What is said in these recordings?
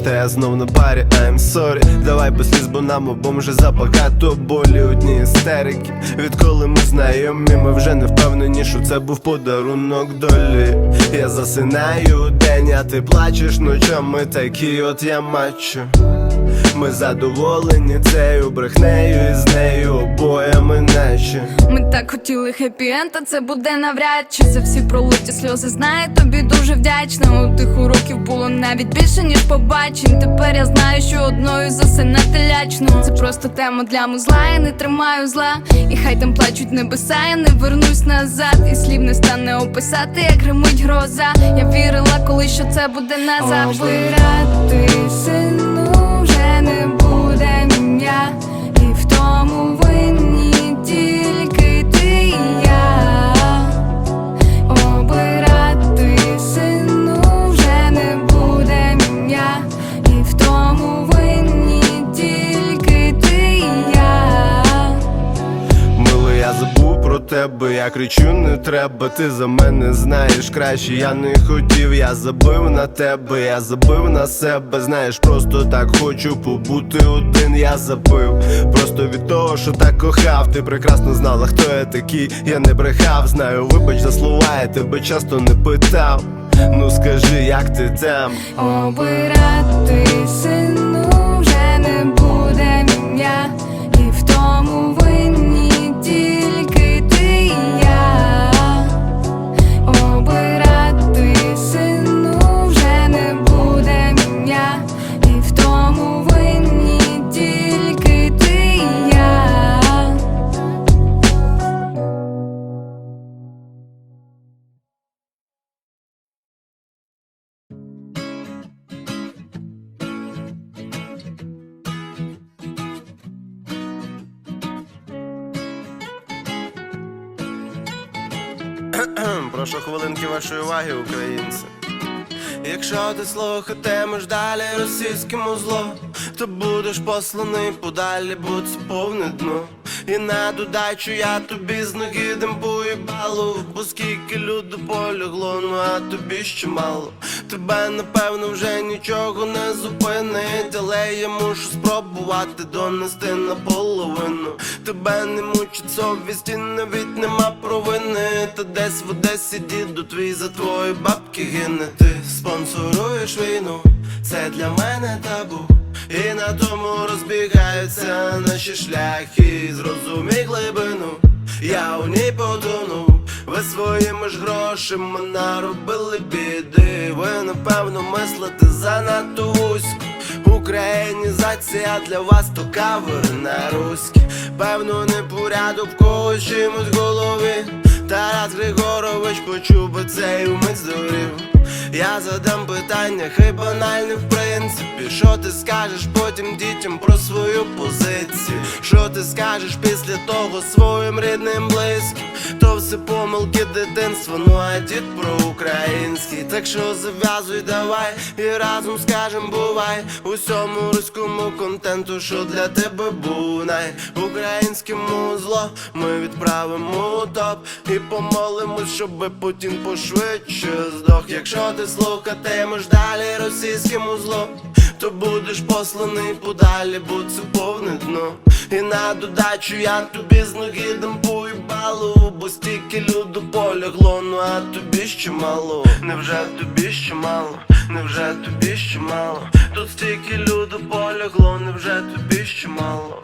та я знов на парі, I'm sorry. Давай без сліз, бо нам обом вже забагато болі одні істерики. Відколи ми знайомі, ми вже не впевнені, що це був подарунок долі. Я засинаю день, а ти плачеш ночами, такі от я мачо Ми задоволені цією брехнею і з нею обоями наче Ми так хотіли хеппі-енд, а це буде навряд чи за всі пролиті сльози знаю, тобі дуже вдячна. У тих уроків було навіть більше, ніж побачень. Тепер я знаю, що одною засинати лячно. Це просто тема для музла, я не тримаю зла. І хай там плачуть небеса, я не вернусь назад. І слів не стане описати, як гримить гроза. Я вірила, коли що це буде назавжди. Обирати сину треба, ти за мене знаєш краще, я не хотів, я забив на тебе, я забив на себе, знаєш, просто так хочу побути один, я забив. Просто від того, що так кохав, ти прекрасно знала, хто я такий, я не брехав, знаю, вибач за слова, я тебе часто не питав. Ну скажи, як ти там? Обирати сину вже не Прошу хвилинки вашої уваги, українці. Якщо ти слухатимеш далі російському зло, то будеш посланий подалі, будь повне дно. І на додачу я тобі з ноги демпую балу, бо скільки люду полягло, ну а тобі ще мало. Тебе напевно вже нічого не зупинить, але я мушу спробувати донести наполовину. Тебе не мучить совість і навіть нема провини. Та десь в Одесі діду твій за твої бабки гине. Ти спонсоруєш війну, це для мене табу. І на тому розбігаються наші шляхи. Зрозумій глибину, я у ній потонув. Ви своїми ж грошима наробили біди. Ви напевно мислите занадто вузько. Українізація для вас то кавер на руські. Певно, непорядок в когось чимось голові. Тарас Григорович почув би цей умить здурів. Я задам питання, хай банальне в принципі. Що ти скажеш потім дітям про свою позицію? Що ти скажеш після того своїм рідним близьким? То все помилки дитинства, ну а дід про український. Так що зав'язуй, давай і разом скажем бувай усьому руському контенту, що для тебе був най українському зло. Ми відправимо топ і помолимось, щоби Путін пошвидше здох. Якщо ти слухатимеш далі російське музло, то будеш посланий подалі, бо це повне дно. І на додачу я тобі з ноги демпую балу, бо стільки люду полягло, ну а тобі ще мало. Невже тобі ще мало? Невже тобі ще мало? Тут стільки люду полягло, невже тобі ще мало?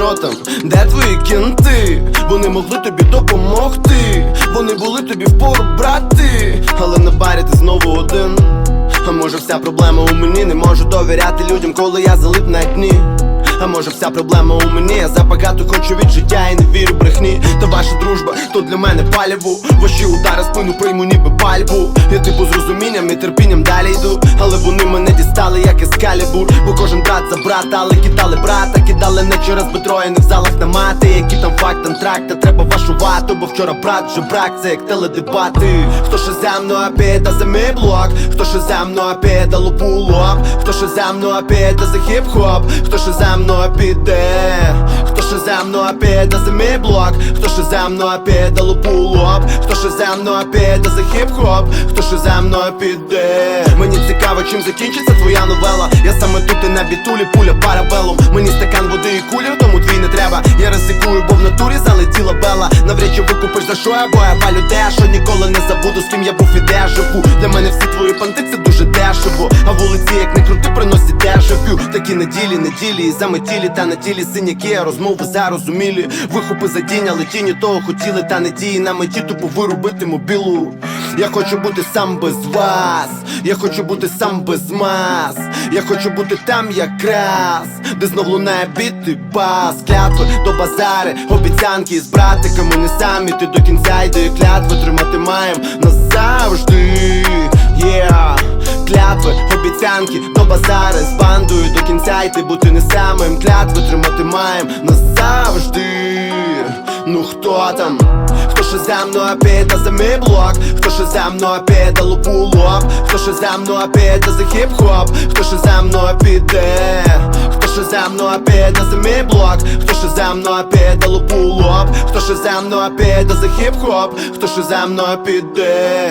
Що там, де твої кінти? Вони могли тобі допомогти, вони були тобі впору брати, але на барі ти знову один. А може вся проблема у мені, не можу довіряти людям, коли я залип на дні. А може вся проблема у мені, я забагато хочу від життя і не вірю брехні. Та ваша дружба, то для мене паліву Ваші удари спину прийму ніби пальбу. Я типу з розумінням і терпінням далі йду. Але вони мене дістали, як ескалібур. Бо кожен брат за брата, але кидали брата. Кидали не через бедро і не в залах на мати. Які там факт, антракт, та треба вашу вату. Бо вчора брат вже брак, це як теледебати. Хто ще за мною та за мій блок? Хто ще за мною да лупу лоб? Хто ще за мною да за хіп-хоп? Хто ще за мною піде. Хто ще за мною да за мій блок? Хто ще за мною да лупу лоб? Хто ще за мною да за хіп-хоп? Хто ще за мною піде? Мені цікаво, чим закінчиться твоя новела. Я саме тут і на бітулі, пуля парабелом Мені стакан води і кулі, тому твій не треба. Я ризикую, бо в натурі залетіла бела Навряд чи викупиш за що я, бо я палю те, що ніколи не забуду, з ким я був і де живу. Для мене всі твої понти це дуже дешево. А вулиці, як не крути, приносять дежавю. Такі неділі, неділі, і заметілі, та на тілі синяки, а розмови зарозумілі. Вихопи за тінь, але тіні того хотіли, та не дії. На меті, тупо вирубити мобілу. Я хочу бути сам без вас, я хочу бути сам без мас, я хочу бути там якраз, де знов лунає біт і бас, клятви до базари, обіцянки з братиками не самі, ти до кінця йди клятви тримати маєм назавжди. Yeah. Клятви, обіцянки до базари. З бандою до кінця йти бути не самим. Клятви тримати маєм назавжди. Ну хто там? Хто ще за мною та за мій блок? Хто ще за мною та лупу лоб Хто ще за мною та за хіп-хоп? Хто ще за мною піде? Хто ще за мною та за мій блок? Хто ще за мною та лупу лоб Хто ще за мною та за хіп-хоп? Хто ще за мною піде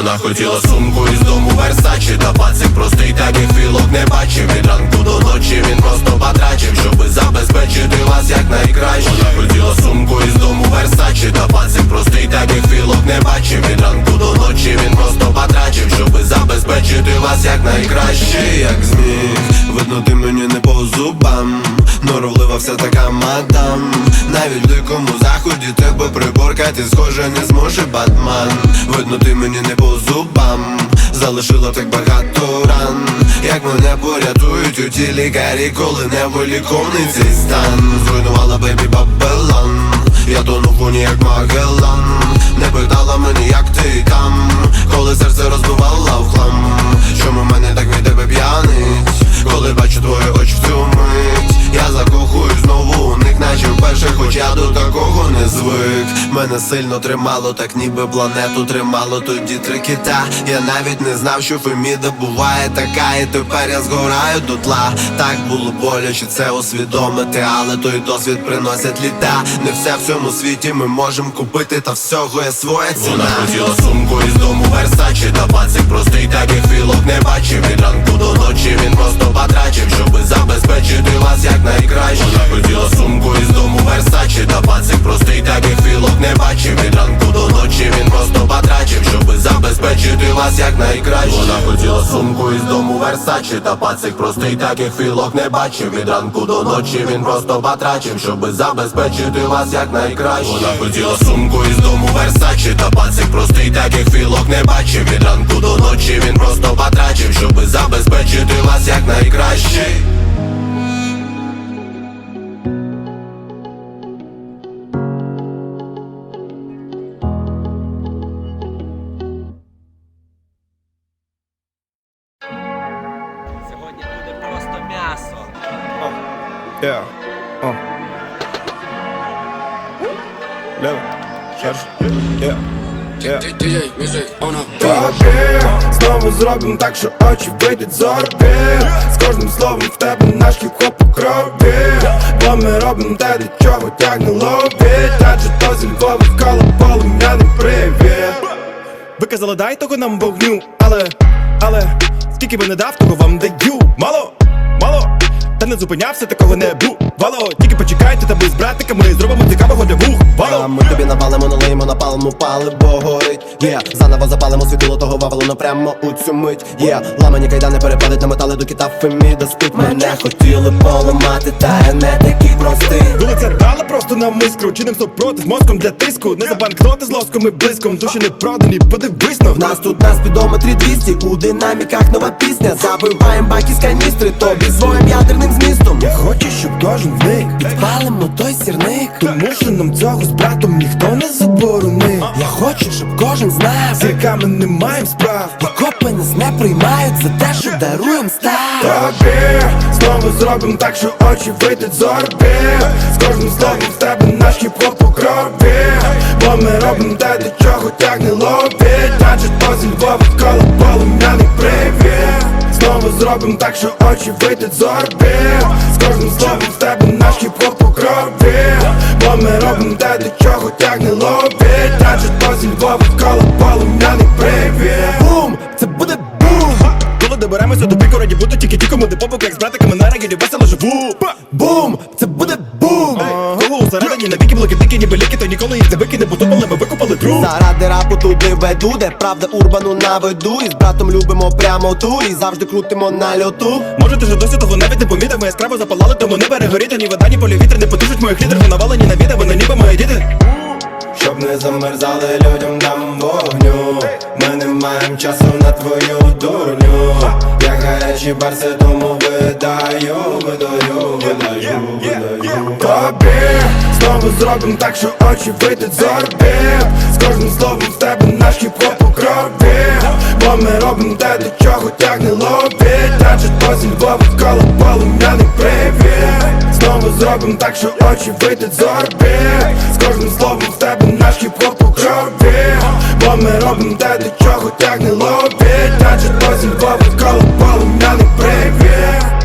Вона хотіла сумку із дому Версачі. Та пацик простий таких філок не бачив. Від ранку до ночі він просто потрачив Щоби забезпечити вас як найкраще. Вона хотіла сумку із дому Версачі. Та пацик простий таких філок не бачив. Від ранку до ночі він просто потрачив Щоби забезпечити вас як найкраще. Як зміг. Видно, ти мені не по зубам. Норовлива вся така мадам. Навіть в дикому заході тебе приборкати схоже не зможе Батман. Видно, ти мені не по зубам. Залишила так багато ран. Як мене порятують у ті лікарі, коли не виліковний цей стан. Зруйнувала бебі Бабелан. Я тонув у ній як Магеллан. Не питала мені, як ти там Коли серце розбивала в хлам. Чому мене так від тебе п'янить Коли бачу твої очі в цю мить? Я закохую знову наче вперше, хоч я до такого не звик. Мене сильно тримало, так ніби планету тримало. Тоді три кита. Я навіть не знав, що Феміда буває така, і тепер я згораю до тла. Так було боляче це усвідомити, але той досвід приносять літа. Не все в цьому світі ми можемо купити, та всього є своя ціна. Вона хотіла сумку із дому Версачі Та пацик простий таких філок не бачив. Від ранку до ночі він просто потрачив Щоби забезпечити вас як найкраще. Вона хотіла сумку із дому Версачі. Та пацик простий таких філок не бачив. Від ранку до ночі він просто потрачив Щоби забезпечити вас як найкраще. Вона хотіла сумку із дому Версачі. Та пацик простий таких філок не бачив. Від ранку до ночі він просто потрачив Щоби забезпечити вас як найкраще. Вона хотіла сумку із дому Версачі. Та пацик простий таких філок не бачив. Від ранку до ночі він просто потрачив Щоби забезпечити вас як найкраще Знову зробим так, що очі вийдуть з орбіт З кожним словом в тебе наш хіп-хоп у крові. Бо ми робимо те, до чого тягне лобіть Адже то зі Львова вколо полум'яний привіт. Ви казали, дай того нам вогню, але, але тільки би не дав, того вам даю. Мало, не зупинявся, такого не бувало Тільки почекайте, та ми з братиками зробимо цікавого для вух Вало ми тобі навалимо, налиємо, напалимо, пали, бо горить. Є, заново запалимо світило того вавилона прямо у цю мить. Є, ламані кайдани перепадуть на метали до кита Феміда спить Мене хотіли поламати, та я не такий простий Вулиця дала просто нам іскру Чиним супротив мозком для тиску? Не за банкноти з лоском і блиском. Душі не продані, подивись В нас тут на спідометрі 200 У динаміках нова пісня. Забиваєм баки з каністри. Тобі своїм ядерним змістом Я хочу, щоб кожен вник Підпалимо той сірник. Тому що нам цього з братом ніхто не заборонив. Я хочу, щоб кожен знав З ріками не маєм справ І копи нас не приймають за те, що даруєм став Тобі знову зробим так, що очі вийдуть з орбіт З кожним словом в тебе наш хіп-хоп у крові Бо ми робимо те, до чого тягне лобі. Наче то зі Львова коло полум'яний привіт Знову зробим так, що очі вийдуть з орбіт З кожним словом в тебе наш хіп-хоп у крові Бо ми робимо те, до чого тягне лобі Наче то зі Львова коло полум'яний привіт Бум! Це буде бум! Коли доберемося до піку, раді бути тільки тікому Де попок, як з братиками на регілі весело живу Бум! Це буде бум! Віки блоки тики, ніби ліки, то ніколи їх не викине, бо тупали, ми викопали труп Заради рапу туди веду, де правда урбану наведу. І з братом любимо прямо ту І завжди крутимо на льоту. Може ти ж досі того навіть не помітив, ми яскраво запалали, тому не перегоріти, ні вода, ні полі вітер. Не потушить моїх лідерів, навалені на відео, вони ніби мої діти. Щоб не замерзали людям дам вогню Не маємо часу на твою дурню. Як гарячі барси, тому видаю, видаю, видаю, видаю. Тобі знову зробим так, що очі вийдуть з орбіт З кожним словом в тебе наш хіп-хоп у крові. Бо ми робимо те, до чого тягне лобі то зі Львова коло полум'яний привіт. Знову зробим так, що очі вийдуть з орбіт З кожним словом в тебе наш хіп-хоп у крові бо ми робимо те, до чого тягне лобі Та чи то зі Львова коло полум'яний привіт.